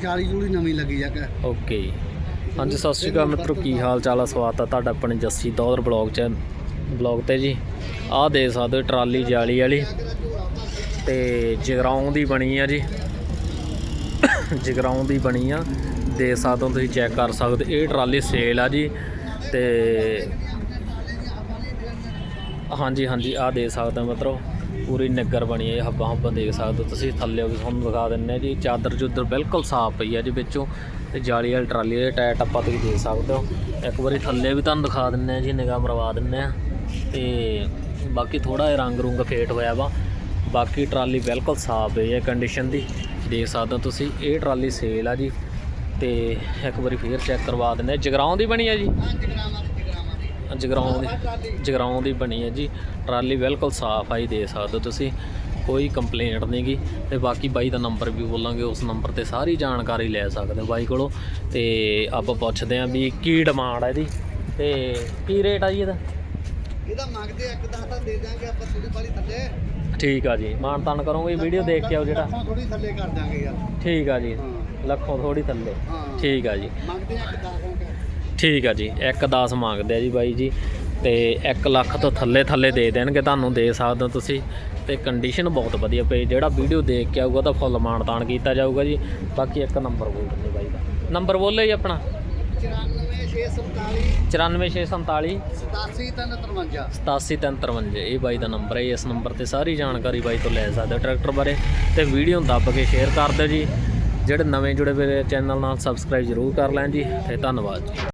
ਜਾਲੀ ਜੂਲੀ ਨਵੀਂ ਲੱਗੀ ਆ ਕਿ। ਓਕੇ ਜੀ। ਹਾਂਜੀ, ਸਤਿ ਸ਼੍ਰੀ ਅਕਾਲ ਮਿੱਤਰੋ, ਕੀ ਹਾਲ ਚਾਲ ਆ? ਸਵਾਗਤ ਆ ਤੁਹਾਡਾ ਆਪਣੇ ਜੱਸੀ ਦੌਰ ਬਲੌਗ ਚ, ਬਲੌਗ ਤੇ ਜੀ। ਆਹ ਦੇ ਸਕਦੇ ਹੋ ਟਰਾਲੀ ਜਾਲੀ ਵਾਲੀ। ਤੇ ਜਗਰਾਉਂ ਦੀ ਬਣੀ ਆ ਜੀ। ਜਗਰਾਉਂ ਦੀ ਬਣੀ ਆ। ਦੇ ਸਕਦੇ ਹੋ ਤੁਸੀਂ, ਚੈੱਕ ਕਰ ਸਕਦੇ ਹੋ। ਇਹ ਟਰਾਲੀ ਸੇਲ ਆ ਜੀ। ਤੇ ਹਾਂਜੀ ਹਾਂਜੀ, ਆਹ ਦੇ ਸਕਦੇ ਹੋ ਮਿੱਤਰੋ। ਪੂਰੀ ਨਿੱਗਰ ਬਣੀ ਹੈ, ਇਹ ਹੱਬਾਂ ਹੱਬਾਂ ਦੇਖ ਸਕਦੇ ਹੋ ਤੁਸੀਂ, ਥੱਲੇ ਵੀ ਤੁਹਾਨੂੰ ਦਿਖਾ ਦਿੰਨੇ ਆ ਜੀ, ਚਾਦਰ ਚੁੱਦਰ ਬਿਲਕੁਲ ਸਾਫ਼ ਪਈ ਹੈ ਜੀ ਵਿੱਚੋਂ, ਤੇ ਜਾਲੀ ਵਾਲੀ ਟਰਾਲੀ ਦੇ ਟਾਇਰ ਟੱਪਾ ਤੁਸੀਂ ਦੇਖ ਸਕਦੇ ਹੋ। ਇੱਕ ਵਾਰੀ ਥੱਲੇ ਵੀ ਤੁਹਾਨੂੰ ਦਿਖਾ ਦਿੰਨੇ ਆ ਜੀ, ਨਿਗਾਹ ਮਰਵਾ ਦਿੰਨੇ ਆ ਤੇ ਬਾਕੀ ਥੋੜਾ ਜਿਹਾ ਰੰਗ ਰੁੰਗ ਫੇਟ ਹੋਇਆ ਵਾ। ਬਾਕੀ ਟਰਾਲੀ ਬਿਲਕੁਲ ਸਾਫ਼ ਪਈ ਹੈ ਕੰਡੀਸ਼ਨ ਦੀ, ਦੇਖ ਸਕਦੇ ਹੋ ਤੁਸੀਂ, ਇਹ ਟਰਾਲੀ ਸੇਲ ਆ ਜੀ, ਤੇ ਇੱਕ ਵਾਰੀ ਫੇਰ ਚੈੱਕ ਕਰਵਾ ਦਿੰਦੇ ਆ ਜਗਰਾਉਂ ਦੀ ਬਣੀ ਆ ਜੀ? ਜਗਰਾਉਂ ਦੀ ਜਗਰਾਉਂ ਦੀ ਬਣੀ ਹੈ ਜੀ। ਟਰਾਲੀ ਬਿਲਕੁਲ ਸਾਫ਼ ਆਈ ਦੇ ਸਕਦੇ ਹੋ ਤੁਸੀਂ। ਕੋਈ ਕੰਪਲੇਂਟ ਨਹੀਂ ਗੀ। ਤੇ ਬਾਕੀ ਬਾਈ ਦਾ ਨੰਬਰ ਵੀ ਬੋਲਾਂਗੇ ਉਸ ਨੰਬਰ ਤੇ ਸਾਰੀ ਜਾਣਕਾਰੀ ਲੈ ਸਕਦੇ ਹੋ ਬਾਈ ਕੋਲੋਂ। ਤੇ ਆਪਾਂ ਪੁੱਛਦੇ ਆਂ ਵੀ ਕੀ ਡਿਮਾਂਡ ਹੈ ਇਹਦੀ। ਤੇ ਕੀ ਰੇਟ ਆ ਜੀ ਇਹਦਾ? ਇਹਦਾ ਮੰਗਦੇ ਆ, ਇੱਕ ਦਸ ਤਾਂ ਦੇ ਦਾਂਗੇ ਆਪਾਂ ਥੋੜੀ ਬਾਲੀ ਥੱਲੇ। ਠੀਕ ਆ ਜੀ ਮਾਨ ਤਾਨ ਕਰੋਗੇ ਵੀਡੀਓ ਦੇਖ ਕੇ ਆਓ ਜਿਹੜਾ। ਥੋੜੀ ਥੱਲੇ ਕਰ ਦਾਂਗੇ ਯਾਰ। ਠੀਕ ਆ ਜੀ ਹਾਂ। ਲੱਖੋਂ ਥੋੜੀ ਥੱਲੇ। ਹਾਂ। ਠੀਕ ਆ ਜੀ। ਮੰਗਦੇ ਆ ਇੱਕ ਦਸ ਹੋਗੇ ਠੀਕ ਆ ਜੀ 1.10 ਮੰਗਦੇ ਆ ਜੀ ਬਾਈ ਜੀ ਤੇ 1 ਲੱਖ ਤੋਂ ਥੱਲੇ ਥੱਲੇ ਦੇ ਦੇਣਗੇ ਤੁਹਾਨੂੰ ਦੇ ਸਕਦੇ ਹੋ ਤੁਸੀਂ ਤੇ ਕੰਡੀਸ਼ਨ ਬਹੁਤ ਵਧੀਆ ਪਈ ਜਿਹੜਾ ਵੀਡੀਓ ਦੇਖ ਕੇ ਆਊਗਾ ਤਾਂ ਫੁੱਲ ਮਾਣ ਤਾਣ ਕੀਤਾ ਜਾਊਗਾ ਜੀ ਬਾਕੀ ਇੱਕ ਨੰਬਰ ਬੋਲ ਦਿੰਦੇ ਬਾਈ ਦਾ। ਨੰਬਰ ਬੋਲੋ ਜੀ ਆਪਣਾ। 94647 94647 87353 87353 ਇਹ ਬਾਈ ਦਾ ਨੰਬਰ ਹੈ ਇਸ ਨੰਬਰ ਤੇ ਸਾਰੀ ਜਾਣਕਾਰੀ ਬਾਈ ਤੋਂ ਲੈ ਸਕਦੇ ਹੋ ਟਰੈਕਟਰ ਬਾਰੇ ਤੇ ਵੀਡੀਓ ਨੂੰ ਦੱਬ ਕੇ ਸ਼ੇਅਰ ਕਰ ਦਿਓ ਜੀ ਜਿਹੜੇ ਨਵੇਂ ਜੁੜੇ ਹੋਏ ਚੈਨਲ ਨਾਲ ਸਬਸਕ੍ਰਾਈਬ ਜ਼ਰੂਰ ਕਰ ਲੈਣ ਜੀ ਤੇ ਧੰਨਵਾਦ ਜੀ।